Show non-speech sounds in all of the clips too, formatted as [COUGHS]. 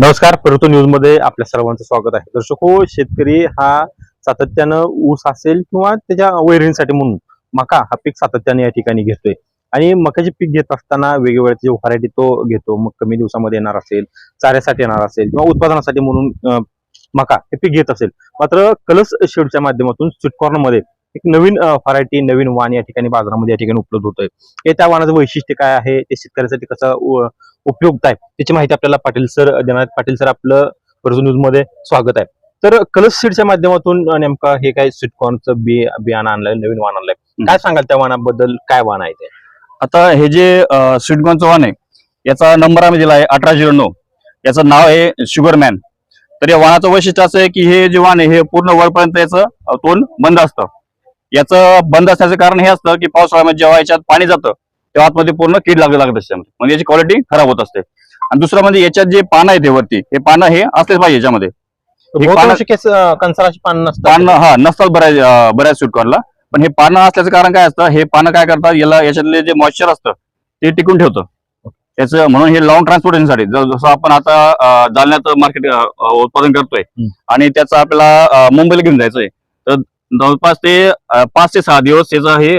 नमस्कार परतू न्यूजमध्ये आपल्या सर्वांचं स्वागत आहे. दर्शको हो, शेतकरी हा सातत्यानं ऊस असेल किंवा त्याच्या वैरणीसाठी म्हणून मका हा पीक सातत्याने या ठिकाणी घेतोय. आणि मकाचे पीक घेत असताना वेगवेगळ्या जे व्हरायटी तो घेतो. मग कमी दिवसामध्ये येणार असेल चाऱ्यासाठी येणार असेल किंवा उत्पादनासाठी म्हणून मका हे पीक घेत असेल. मात्र कलस शेडच्या माध्यमातून स्वीटकॉर्नमध्ये एक नवीन व्हरायटी नवीन वाण या ठिकाणी बाजारामध्ये या ठिकाणी उपलब्ध होतोय. हे त्या वाणाचं वैशिष्ट्य काय आहे? ते शेतकऱ्यासाठी कसं उपयुक्त आहे. त्याची माहिती आपल्याला पाटील सर देणार आहेत. पाटील सर आपलं परजू न्यूजमध्ये स्वागत आहे. तर कलस सीडच्या माध्यमातून नेमका हे काय स्वीटकॉर्नचं बी बियाणं आणलंय नवीन वाण आणलंय. काय सांगाल त्या वाणाबद्दल? काय वाण आहे ते? आता हे जे स्वीटकॉर्नचं वाण आहे याचा नंबर आम्ही दिला आहे अठरा झिरो नऊ. याचं नाव आहे शुगरमॅन तर या वाणाचं वैशिष्ट्य असं आहे की हे जे वाण आहे हे पूर्ण वरपर्यंत याचं तोंड बंद असतं. याचं बंद असण्याचं कारण हे असतं की पावसाळ्यामध्ये जेव्हा याच्यात पाणी जातं तेव्हा आतमध्ये पूर्ण कीड लागलं लागत असते. म्हणजे याची क्वालिटी खराब होत असते. आणि दुसरं म्हणजे याच्यात जे पानं आहे ते वरती हे पानं हे असलेच पाहिजे याच्यामध्ये. कंसाराची पान नसतात. पानं हा नसतात बऱ्याच बऱ्याच स्वीटकॉर्नला पण हे पानं असल्याचं कारण काय असतं हे पानं काय करतात याला याच्यातले जे मॉइश्चर असतं ते टिकून ठेवतं. त्याचं म्हणून हे लॉंग ट्रान्सपोर्टेशनसाठी जसं आपण आता जालन्यात मार्केट उत्पादन करतोय. आणि त्याचं आपल्याला मुंबईला घेऊन जायचंय तर जवळपास ते पाच ते सहा दिवस त्याचं हे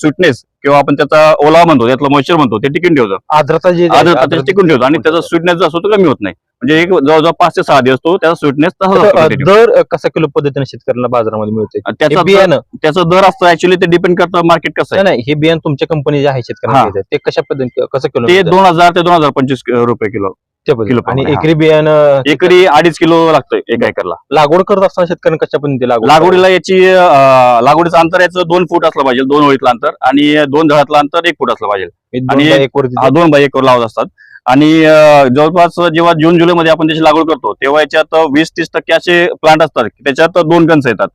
स्वीटनेस किंवा आपण त्याचा ओलावा म्हणतो त्यातलं मॉइश्चर म्हणतो ते टिकून ठेवतं. आर्द्रता जी आर्द्रता त्याची टिकून ठेवतो आणि त्याचा स्वीटनेस जो असतो तो कमी होत नाही. म्हणजे एक जवळजवळ पाच ते सहा दिवस तो त्याचा स्वीटनेस तसा दर कसा किलो पद्धतीने शेतकऱ्यांना बाजारामध्ये मिळते त्याचा बियाणं. त्याचा दर असतो ऍक्च्युली ते डिपेंड करतं मार्केट कसं आहे. नाही हे बियाणं तुमच्या कंपनी जे आहे शेतकऱ्यांना ते कशा पद्धतीने कसं किलो ते? दोन हजार ते दोन हजार पंचवीस रुपये किलो. त्या. किलो आणि प्रमाणे. एकरी बियाणं एकरी अडीच किलो लागतंय एका एकरला. लागवड करत असताना शेतकऱ्यांना कशा पद्धतीने लागवड लागवडीला याची अं, लागवडीचं अंतर याचं दोन फूट असलं पाहिजे दोन ओळीतलं अंतर आणि दोन धडातलं अंतर एक फूट असलं पाहिजे. आणि आणि- एक वरती हा दोन बाय एक लावत असतात. आणि अं, जवळपास जेव्हा जून जुलै मध्ये आपण त्याची लागवड करतो तेव्हा याच्यात वीस तीस टक्के असे प्लांट असतात. की त्याच्यात दोन कन्स येतात.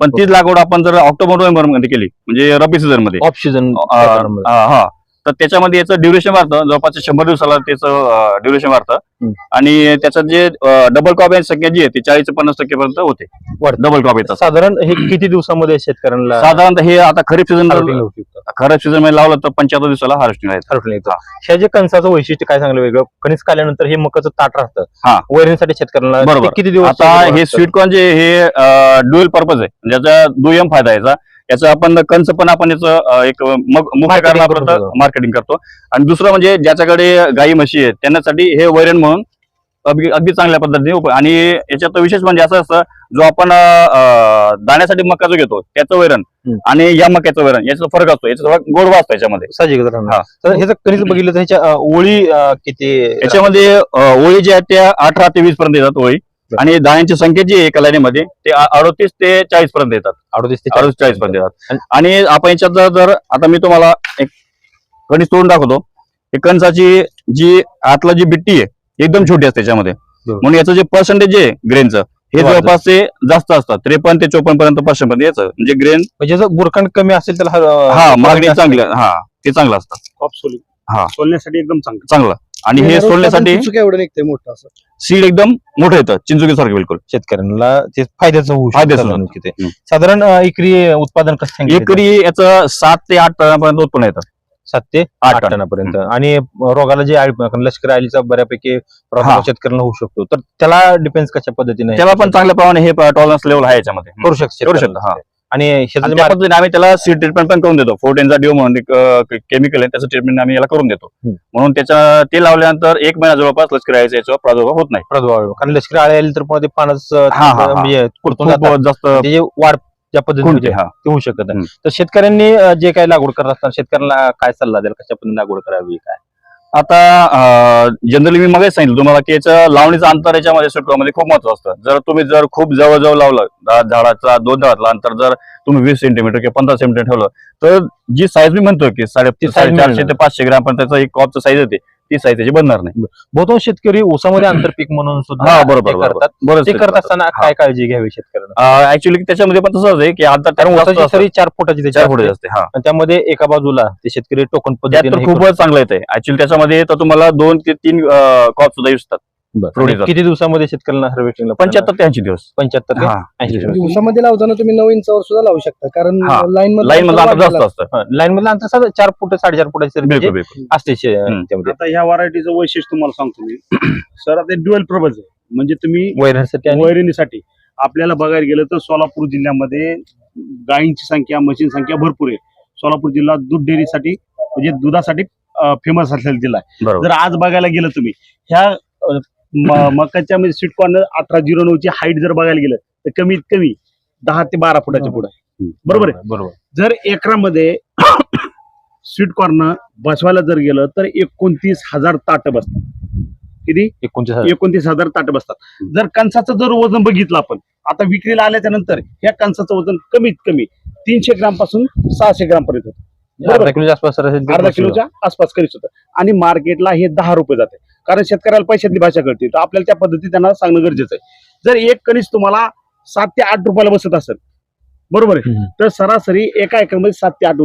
पण तीच लागवड आपण जर ऑक्टोबर नोव्हेंबरमध्ये केली म्हणजे रब्बी सीझनमध्ये ऑफ सीझन अं, हा. तर त्याच्यामध्ये याचं ड्युरेशन वाढतं जवळपास शंभर दिवसाला त्याचं ड्युरेशन वाढतं. आणि त्याचं जे डबल यांची संख्या जी आहे ती चाळीस ते पन्नास टक्के पर्यंत होते. डबल क्रॉप येतात साधारण हे किती दिवसामध्ये शेतकऱ्यांना साधारणतः हे आता खरीप सीझन? खरीप सीझनमध्ये लावलं तर पंच्याहत्तर दिवसाला हार्वेस्टिंग येतं. ह्या जे कणसाचं वैशिष्ट्य काय सांगलं वेगळं कणीस काढल्यानंतर हे मकाचं ताट राहतं हा. वैरणीसाठी शेतकऱ्यांना बरोबर. किती दिवस आता हे वाढतं? स्वीट कॉर्न जे हे ड्युएल पर्पज आहे म्हणजे याचा दुय्यम फायदा आहे याचा याचं आपण कंच पण आपण याचं एक मुख्य कारणापर्यंत. मार्केटिंग करतो आणि दुसरं म्हणजे ज्याच्याकडे गाई म्हशी आहेत त्यांच्यासाठी हे वैरण म्हणून अगदी अगदी चांगल्या पद्धतीने आणि याच्यात विशेष म्हणजे असं असतं जो आपण दाण्यासाठी मका जो घेतो त्याचं वैरण. आणि या मक्याचं वैरण याचा फरक असतो याचा थोडा गोडवा असतो याच्यामध्ये कणीस बघितलं तर ह्याच्या ओळी किती याच्यामध्ये ओळी ज्या आहेत त्या अठरा ते वीस पर्यंत येतात ओळी. आणि दाण्यांची संख्या जी आहे एका लाईनीमध्ये ते अडोतीस ते चाळीस पर्यंत येतात अडोतीस ते अडोतीस चाळीस पर्यंत येतात आणि- आपण याच्यात जर जर आता मी तुम्हाला एक कणीस तोडून दाखवतो. हे कणसाची जी आतला जी बिट्टी आहे एकदम छोटी असते त्याच्यामध्ये. म्हणून याचं जे पर्सेंटेज आहे ग्रेनचं हे. जवळपास ते जास्त असतात. त्रेपन्न ते चोपन्न पर्यंत पर्सेंट पर्यंत याचं. म्हणजे ग्रेन म्हणजे जर बुरकण कमी असेल तर हा- मागणी चांगली हा ते चांगलं असतं. हा. सोलण्यासाठी एकदम चांगलं. चांगलं. आणि हे सोडण्यासाठी चुका एवढं निघतंय मोठं असं सीड एकदम मोठं येतं चिंचुकीसारखं बिलकुल शेतकऱ्यांना ते फायद्याचं होऊ शकतं फायद्याचं साधारण होतं. किती. हम्म. साधारण अं, एकरी उत्पादन कसं सांगितलं? एकरी याचं सात ते आठ टनापर्यंत उत्पन्न येतं सात ते आठ आठ टन टनापर्यंत आणि रोगाला जे आळी- लष्कर आलीचा बऱ्यापैकी प्रभाव. शेतकऱ्यांना होऊ शकतो तर त्याला डिपेंड्स कशा पद्धतीने त्याला पण चांगल्या प्रमाणे हे टॉलरन्स लेवल आहे याच्यामध्ये करू शकतो करू. शकतो, हा. आणि ह्याचं पद्धतीने आम्ही त्याला सीड ट्रीटमेंट पण करून देतो फोर्टेनचा डिओ म्हणून एक केमिकल आहे त्याचं ट्रीटमेंट आम्ही याला करून देतो. म्हणून त्याच्या ते लावल्यानंतर एक महिना जवळपास लष्कर यायचा याच्यावर प्रादुर्भाव होत नाही प्रादुर्भाव कारण लष्करी आळी आली तर पुन्हा ते पानच. म्हणजे. जास्त त्याची वाढ ज्या पद्धतीने. ते होऊ शकत नाही. तर शेतकऱ्यांनी जे काही लागवड करत असताना शेतकऱ्यांना काय सल्ला द्याल कशा पद्धतीने लागवड करावी काय आता जनरली मी मगाच सांगितलं तुम्हाला की याचं लावणीचं अंतर याच्यामध्ये सुटकामध्ये खूप महत्त्व असतं जर तुम्ही जर खूप जवळ जवळ लावलं झाडाचा दोन झाडातला अंतर जर तुम्ही वीस सेंटीमीटर किंवा पंधरा सेंटीमीटर ठेवलं तर जी साईज मी म्हणतो की साडे मिळणार. ते पाचशे ग्राम पण त्याचा एक कॉपचं साईज येते ती साईज त्याची बनणार नाही बहुतांश शेतकरी ऊसामध्ये आंतरपीक म्हणून सुद्धा हा बरोबर. करतात ते करत. असताना. काय काळजी घ्यावी शेतकऱ्यांना ऍक्च्युली त्याच्यामध्ये पण तसंच आहे की अंतर कारण ऊसाची. सरी चार फुटाची चार. फुटे असते त्यामध्ये एका बाजूला ते शेतकरी टोकन करतात. खूपच चांगलं येते ऍक्च्युली त्याच्यामध्ये तर तुम्हाला दोन ते तीन कॉप सुद्धा शकतात बरं. किती दिवसामध्ये शेतकऱ्यांना हार्वेस्टिंगला पंच्याहत्तर ते ऐंशी दिवस. पंच्याहत्तर ते हा. ऐंशी दिवस. दिवसामध्ये लावताना तुम्ही नऊ इंचावर सुद्धा लावू शकता कारण हा. लाईन लाईन मधलं अंतर जास्त असतं. लाईन मधलं अंतर साधं चार फूट साडेचार फुटाची बिलकुल म्हणजे बिलकुल असते शे- हम्म. त्यामध्ये. आता ह्या व्हरायटीचं वैशिष्ट्य तुम्हाला सांगतो मी. [CLEARS THROAT] सर आता ड्युएल प्रबज आहे. म्हणजे तुम्ही वैरणसाठी आणि वैरणीसाठी आपल्याला बघायला गेलं तर सोलापूर जिल्ह्यामध्ये गायींची संख्या म्हशींची संख्या भरपूर आहे. सोलापूर जिल्हा दूध डेअरीसाठी म्हणजे दुधासाठी फेमस असलेला जिल्हा आहे. बरोबर. जर आज बघायला गेलं तुम्ही ह्या अ, मकाच्या म्हणजे स्वीट कॉर्न अठरा झिरो नऊची हाईट जर बघायला गेलं तर कमीत कमी दहा ते बारा फुटाच्या पुढे. बरोबर आहे? बरोबर. जर एकरामध्ये [COUGHS] स्वीट कॉर्न बसवायला जर गेलं तर एकोणतीस हजार ताट बसतात. किती? एकोणतीस हजार. एकोणतीस हजार ताट बसतात. जर कणसाचं जर वजन बघितलं आपण आता विक्रीला आल्याच्यानंतर ह्या कणसाचं वजन कमीत कमी तीनशे ग्रामपासून सहाशे ग्राम पर्यंत होतं. अर्धा किलोच्या आसपास करीत होतं. आणि मार्केटला हे दहा रुपये जाते. कारण शेतकऱ्याला पैशातली भाषा कळते. तर आपल्याला त्या पद्धतीत त्यांना सांगणं गरजेचं आहे. जर एक कणीस तुम्हाला सात ते आठ रुपयाला बसत असेल बरोबर आहे. तर सरासरी एका एकरमध्ये सात ते आठ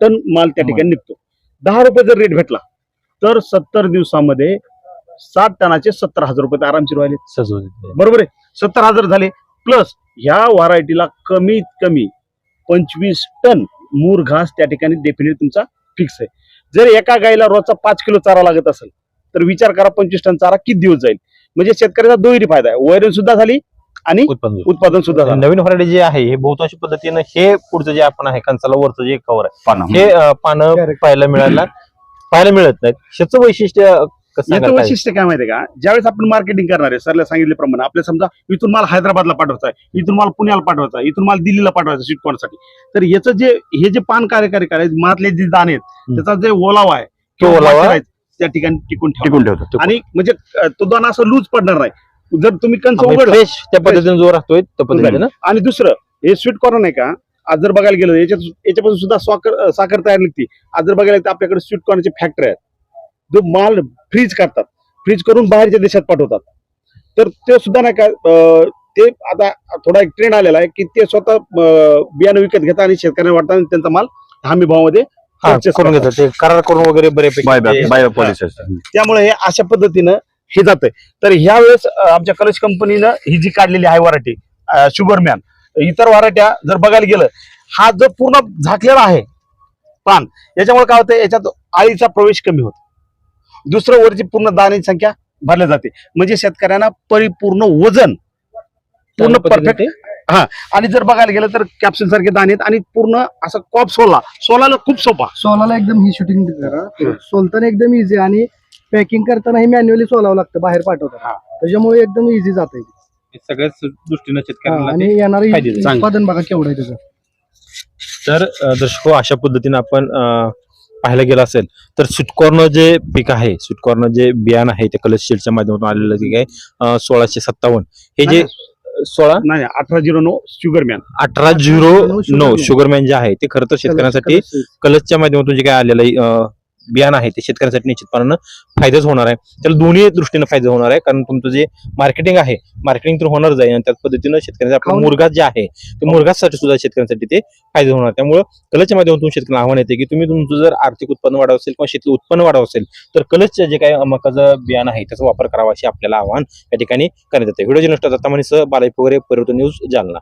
टन माल त्या ठिकाणी निघतो. दहा रुपये जर रेट भेटला तर सत्तर दिवसामध्ये सात टनाचे सत्तर हजार रुपये आरामशीर व्हायले. सजवून बरोबर आहे? सत्तर हजार झाले. प्लस ह्या व्हरायटीला कमीत कमी पंचवीस टन मूर घास त्या ठिकाणी डेफिनेट तुमचा फिक्स आहे. जर एका गाईला रोजचा पाच किलो चारा लागत असेल तर विचार करा पंचवीस टन चारा किती दिवस जाईल? म्हणजे शेतकऱ्याचा दोन्ही फायदा आहे. वैरण सुद्धा झाली आणि उत्पादन सुद्धा झालं. नवीन व्हरायटी जे आहे हे बहुतांशी पद्धतीनं हे पुढचं जे आपण आहे कणसाला वरचं जे कव्हर आहे पानं. हे पानं. पाहायला मिळायला पाहायला मिळत नाहीत. ह्याचं वैशिष्ट्य कसं याचं? वैशिष्ट्य काय माहितीये का? ज्यावेळेस आपण मार्केटिंग करणार आहे सरला सांगितल्याप्रमाणे आपल्या समजा इथून माल हैदराबादला पाठवायचा आहे इथून माल पुण्याला पाठवायचा आहे इथून माल दिल्लीला पाठवायचा स्वीटकॉर्नसाठी तर याचं जे हे जे पान कार्यकारी करायचे मातले जे दाणे आहेत त्याचा जे ओलावा आहे तो ओलावा त्या ठिकाणी टिकून टिकून ठेवतो आणि म्हणजे अं, तो दाणा असं लूज पडणार नाही. जर तुम्ही उघडला फ्रेश त्या पद्धतीने जो राहतोय त्या पद्धतीनं आणि दुसरं हे स्वीट कॉर्न आहे का? आज जर बघायला गेलं याच्यात याच्यापासून सुद्धा साखर अं, साखर तयार निघते. आज जर बघायला गेलं तर आपल्याकडे स्वीट कॉर्नचे फॅक्टरी आहेत. जो माल फ्रीज करतात. फ्रीज करून बाहेरच्या देशात पाठवतात. तर ते सुद्धा नाही का अं, ते आता थोडा एक ट्रेंड आलेला आहे की ते स्वतः अं, बियाणं विकत घेतात आणि शेतकऱ्यांना वाटतात आणि त्यांचा माल हमी भावामध्ये हा, purchase करून. घेतात. ते करार करून वगैरे बऱ्यापैकी बाय ते- बाय पॉलिसी त्यामुळे हे अशा पद्धतीनं हे जातंय. तर ह्या वेळेस अं, आमच्या कॉलेज कंपनीनं ही जी काढलेली आहे व्हरायटी शुगरमॅन इतर व्हरायट्या जर बघायला गेलं हा जो पूर्ण झाकलेला आहे पान याच्यामुळे काय होतं याच्यात आळीचा प्रवेश कमी होतो. दुसरं वरची पूर्ण दाण्याची संख्या भरल्या जाते. म्हणजे शेतकऱ्यांना परिपूर्ण वजन पूर्ण परफेक्ट ते आणि जर बघायला गेलं तर कॅप्सूल सारखे दाणे आहेत आणि पूर्ण असं कॉप सोला. सोलाला खूप सोपा. सोलाला एकदम ही शूटिंग करा सोलताना एकदम इझी आणि पॅकिंग करताना ही मॅन्युअली सोलावं लागतं बाहेर पाठवतात. त्याच्यामुळे एकदम इझी जात सगळ्याच दृष्टीनं शेतकऱ्यांना आणि येणारं. उत्पादन बघा केवढं आहे त्याचं. तर दर्शको अशा पद्धतीने आपण पाहायला गेलं असेल तर स्वीटकॉर्न जे पीक आहे स्वीटकॉर्न जे बियाणं आहे ते कलर शीटच्या माध्यमातून आलेलं काय अ, सोळाशे सत्तावन्न. हे जे सोळा नाही अठरा झिरो नो शुगरमॅन अठरा झिरो नऊ. शुगरमॅन जे आहे ते खरं तर शेतकऱ्यांसाठी कलर्सच्या माध्यमातून जे काय आलेलं बियाणं आहे ते शेतकऱ्यांसाठी निश्चितपणानं फायदाच होणार आहे. त्याला दोन्ही दृष्टीने फायदा होणार आहे. कारण तुमचं जे मार्केटिंग आहे मार्केटिंग तर होणारच आहे. आणि त्याच पद्धतीनं शेतकऱ्यांचा आपला खाऊन- मुरगास जे आहे ते मुरगासाठी सुद्धा शेतकऱ्यांसाठी ते फायदा होणार. त्यामुळं कलरच्या माध्यमातून शेतकऱ्यांना आव्हान येते की तुम्ही तुमचं जर आर्थिक उत्पन्न वाढव असेल किंवा शेती उत्पन्न वाढव असेल तर कलरचं जे काय मकाचं बियाणं आहे त्याचा वापर करावा असे आपल्याला आव्हान या ठिकाणी करण्यात येते. व्हिडिओ नष्ट जाता सह बालाजी वगैरे परिवर्तन न्यूज जालना.